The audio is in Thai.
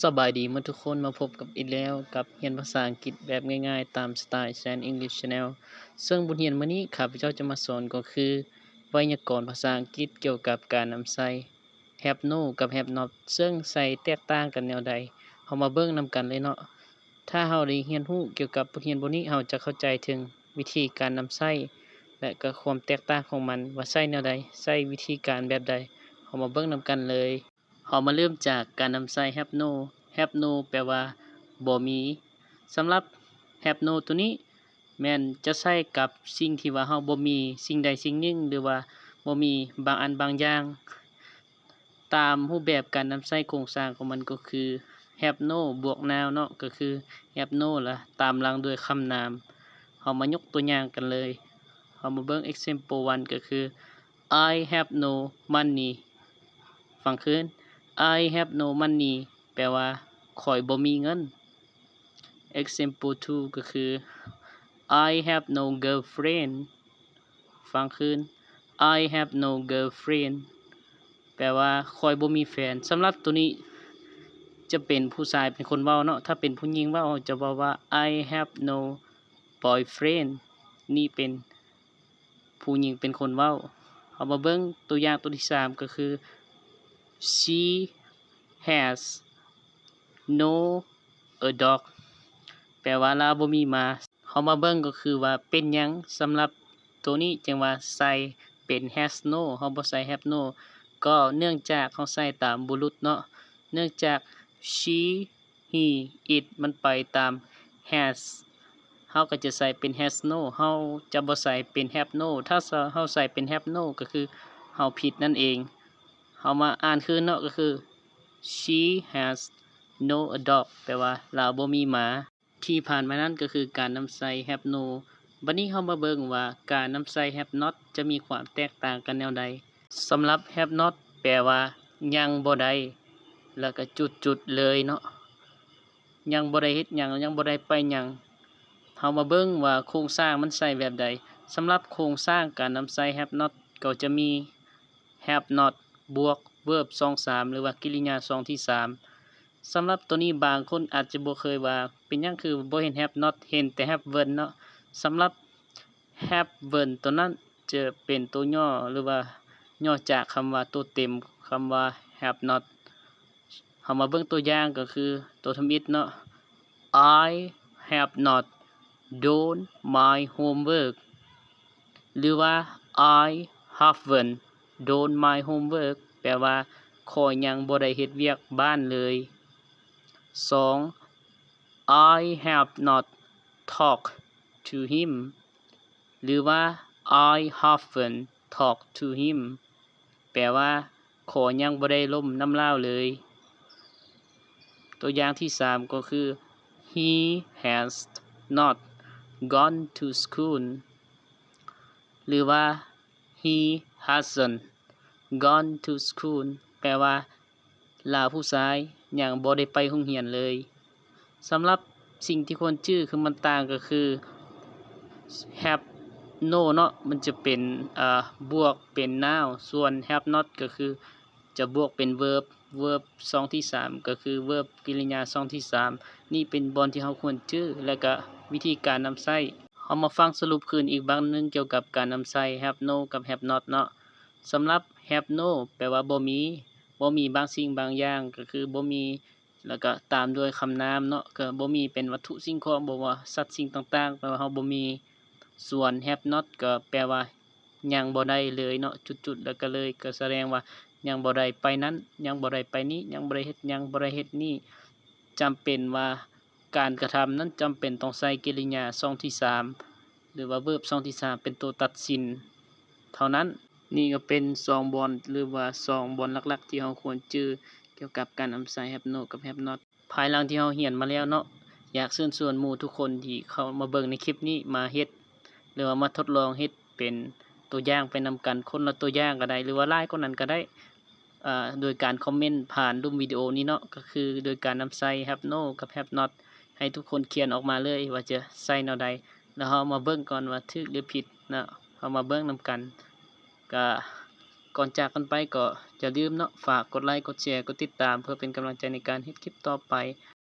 สบายดีมื่อทุกคนมาพบกับอีกแล้วกับเรียนภาษาอังกฤษแบบง่ายๆ ตามสไตล์ Shan English Channel ซึ่งบทเรียนมื้อนี้ข้าพเจ้าจะมาสอนก็คือ ไวยากรณ์ภาษาอังกฤษเกี่ยวกับการนำใช้ have no กับ have not ซึ่งใส่แตกต่างกันแนวใดเฮามาเบิ่งนำกันเลยเนาะถ้าเฮาได้เรียนรู้เกี่ยวกับบทเรียนบทนี้เฮาจะเข้าใจถึงวิธีการนำใช้และก็ความแตกต่างของมันว่าใช้แนวใดใช้วิธีการแบบใดเฮามาเบิ่งนำกันเลย เฮามาเริ่มจากการนำใช้ have no have no แปลว่าบ่มีสำหรับ have no ตัวนี้ แม่นจะใช้กับสิ่งที่ว่าเฮาบ่มีสิ่งใดสิ่งหนึ่งหรือว่าบ่มีบางอันบางอย่าง ตามรูปแบบการนำใช้โครงสร้างของมันก็คือ have no บวก noun เนาะก็คือ have no ละตามหลังด้วยคำนามเฮามายกตัวอย่างกันเลยเฮามาเบิ่ง example 1ก็คือ I have no money ฟังคืน I have no money แปลว่าข้อยบ่มีเงิน example 2 ก็คือ I have no girlfriend ฟังคืน I have no girlfriend แปลว่าข้อยบ่มีแฟนสำหรับตัวนี้จะเป็นผู้ชายเป็นคนเว้าเนาะถ้าเป็นผู้หญิงเว้าจะว้าว่า I have no boyfriend นี่เป็นผู้หญิงเป็นคนเว้าเอามาเบิ่งตัวอย่างตัวที่ 3 ก็คือ she has no a dog แปลว่าลาบ่มีมาเฮามาเบิ่งก็คือว่าเป็นหยังสำหรับตัวนี้จึงว่าใส่เป็น has no เฮาบ่ใส่ have no ก็เนื่องจากเฮาใส่ตามบุรุษเนาะเนื่องจาก she he it มันไปตาม has เฮาก็จะใส่เป็น has no เฮาจะบ่ใส่เป็น have no ถ้าเฮาใส่เป็น have no ก็คือเฮาผิดนั่นเอง เฮามาอ่านคืนเนาะก็คือ she has no a dog แปลว่าลาบ่มีหมา ที่ผ่านมานั้นก็คือการนำใส่ have no บัดนี้เฮามาเบิ่งว่าการนำใส่ have not จะมีความแตกต่างกันแนวใดสำหรับ have not แปลว่ายังบ่ได้แล้วก็จุดๆเลยเนาะยังบ่ได้เฮ็ดหยังยังบ่ได้ไปหยังเฮามาเบิ่งว่าโครงสร้างมันใส่แบบใดสำหรับโครงสร้างการนำใส่ have not ก็จะมี have not บวก verb 2 3หรือว่ากิริยา2ที่3สำหรับตัวนี้บางคนอาจจะบ่เคยว่า เป็นยังคือบ่เห็น have not เห็นแต่ have verb เนาะสำหรับ have verb ตัวนั้นจะเป็นตัวย่อหรือว่าย่อจากคำว่าตัวเต็มคำว่า have not เฮามาเบิ่งตัวอย่างก็คือตัวทำอิฐเนาะ I have not done my homework หรือว่า I haven't done my homework แปลว่าขอยยังบ่ได้เฮ็ดเวียกบ้านเลย 2. I have not talked to him หรือว่า I haven't talked to him แปลว่าขอยังบ่ได้ล้มน้ำเล่าเลย ตัวอย่างที่ 3 ก็คือ he has not gone to school หรือว่า he hasn't gone to school แปลว่าลาผู้ชายอยังบ่ได้ไปโรงเรียนเลยสำหรับสิ่งที่ควรชื่อคือมันต่างก็คือ have no เนาะมันจะเป็นอ่าบวกเป็น noun ส่วน have not ก็คือจะบวกเป็น verb verb 2ที่3ก็คือ verb กิริยา2ที่3นี่เป็นบอนที่เราควรชื่อ และก็วิธีการนำใช้เฮามาฟังสรุปคืนอีกบางนึงเกี่ยวกับการนำใช้ have no กับ have not เนาะ สำหรับ have no แปลว่าบ่มีบ่มีบางสิ่งบางอย่างก็คือบ่มีแล้วก็ตามด้วยคำนามเนาะก็บ่มีเป็นวัตถุสิ่งของบ่ว่าสัตว์สิ่งต่างๆแปลว่าเราบ่มีส่วน have not ก็แปลว่ายังบ่ได้เลยเนาะจุดๆแล้วก็เลยก็แสดงว่ายังบ่ได้ไปนั้นยังบ่ได้ไปนี้ยังบ่ได้เฮ็ดยังบ่ได้เฮ็ดนี้จำเป็นว่าการกระทำนั้นจำเป็นต้องใช้กริยา2ที่ 3 หรือว่า verb 2ที่ 3 เป็นตัวตัดสิน เท่านั้น นี่ก็เป็น2บอนหรือว่า2บอนหลักๆ ที่เราควรจื้อเกี่ยวกับการนำใช้ have no กับ have not ภายหลังที่เราเรียนมาแล้วเนาะอยากเชิญชวนหมู่ทุกคนที่เข้ามาเบิ่งในคลิปนี้มาเฮ็ดหรือว่ามาทดลองเฮ็ดเป็นตัวอย่างไปนำกันคนละตัวอย่างก็ได้ หรือว่าหลายกว่านั้นก็ได้โดยการคอมเมนต์ผ่านรูปวิดีโอนี้เนาะก็คือโดยการนำใช้ have no กับ have not ให้ทุกคนเขียนออกมาเลยว่าจะใช้แนวใดแล้วเรามาเบิ่งก่อนว่าถูกหรือผิดเนาะเรามาเบิ่งนำกัน ก็ก่อนจากกันไปก็อย่าลืมเนาะฝากกดไลค์กดแชร์กดติดตาม เพื่อเป็นกำลังใจในการเฮ็ดคลิปต่อไป